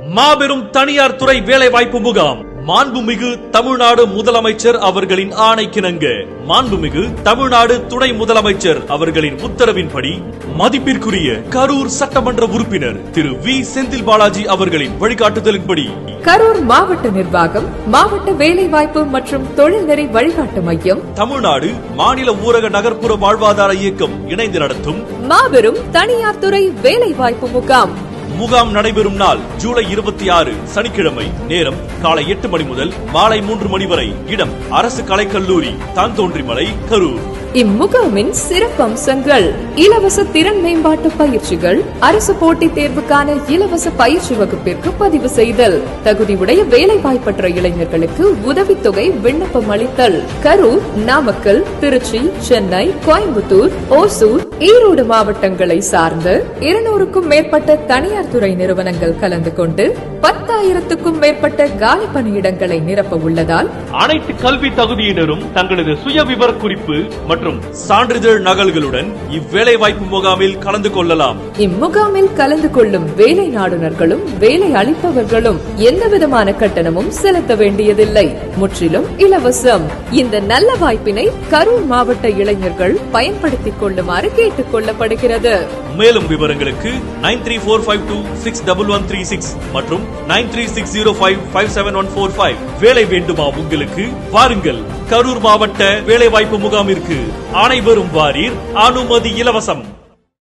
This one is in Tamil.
மாபெரும் தனியார் துறை வேலைவாய்ப்பு முகாம். மாண்புமிகு தமிழ்நாடு முதலமைச்சர் அவர்களின் ஆணைக்கிணங்க. மாண்புமிகு தமிழ்நாடு துணை முதலமைச்சர் அவர்களின் உத்தரவின்படி மதிப்பிற்குரிய கரூர் சட்டமன்ற உறுப்பினர் திரு வி. செந்தில் பாலாஜி அவர்களின் வழிகாட்டுதலின்படி கரூர் மாவட்ட நிர்வாகம் மாவட்ட வேலைவாய்ப்பு மற்றும் தொழில்நெறி வழிகாட்டு மையம் தமிழ்நாடு மாநில ஊரக நகர்ப்புற வாழ்வாதார இயக்கம் இணைந்து நடத்தும் மாபெரும் தனியார் துறை வேலைவாய்ப்பு முகாம். முகாம் நடைபெறும் நாள் ஜூலை இருபத்தி ஆறு சனிக்கிழமை. நேரம் காலை எட்டு மணி முதல் மாலை மூன்று மணி வரை. இடம் அரசு கலைக்கல்லூரி தான்தோன்றிமலை கரூர். இம்முகாமின் சிறப்பம்சங்கள். இலவச திறன் மேம்பாட்டு பயிற்சிகள் அரசு போட்டித் தேர்வுக்கான இலவச பயிற்சி வகுப்பிற்கு பதிவு செய்தல் தகுதியுடைய வேலை வாய்ப்பற்ற இளைஞர்களுக்கு உதவித்தொகை விண்ணப்பம் அளித்தல். கரூர் நாமக்கல் திருச்சி சென்னை கோயம்புத்தூர் ஓசூர் ஈரோடு மாவட்டங்களை சார்ந்த இருநூறுக்கும் மேற்பட்ட தனியார் துறை நிறுவனங்கள் கலந்து கொண்டு பத்தாயிரத்துக்கும் மேற்பட்ட காலி பணியிடங்களை நிரப்ப உள்ளதால் அனைத்து கல்வி தகுதியினரும் தங்களது சுய விவர குறிப்பு மற்றும் சான்றிதழ் நகல்களுடன் இவ்வேலை வாய்ப்பு முகாமில் கலந்து கொள்ளலாம். இம்முகாமில் கலந்து கொள்ளும் வேலை நாடுனர்களும் வேலை அளிப்பவர்களும் எந்த விதமான கட்டணமும் செலுத்த வேண்டியதில்லை. முற்றிலும் இலவசம். இந்த நல்ல வாய்ப்பினை கரூர் மாவட்ட இளைஞர்கள் பயன்படுத்திக் கொள்ளுமாறு கேட்டுக் கொள்ளப்படுகிறது. மேலும் விவரங்களுக்கு nine three four five two six double one three six மற்றும் nine three six zero five five seven one four five. வேலை வேண்டுமா உங்களுக்கு? வாருங்கள். கரூர் மாவட்ட வேலை வாய்ப்பு முகாமிற்கு. அனைவரும் வாரீர் அனுமதி இலவசம்.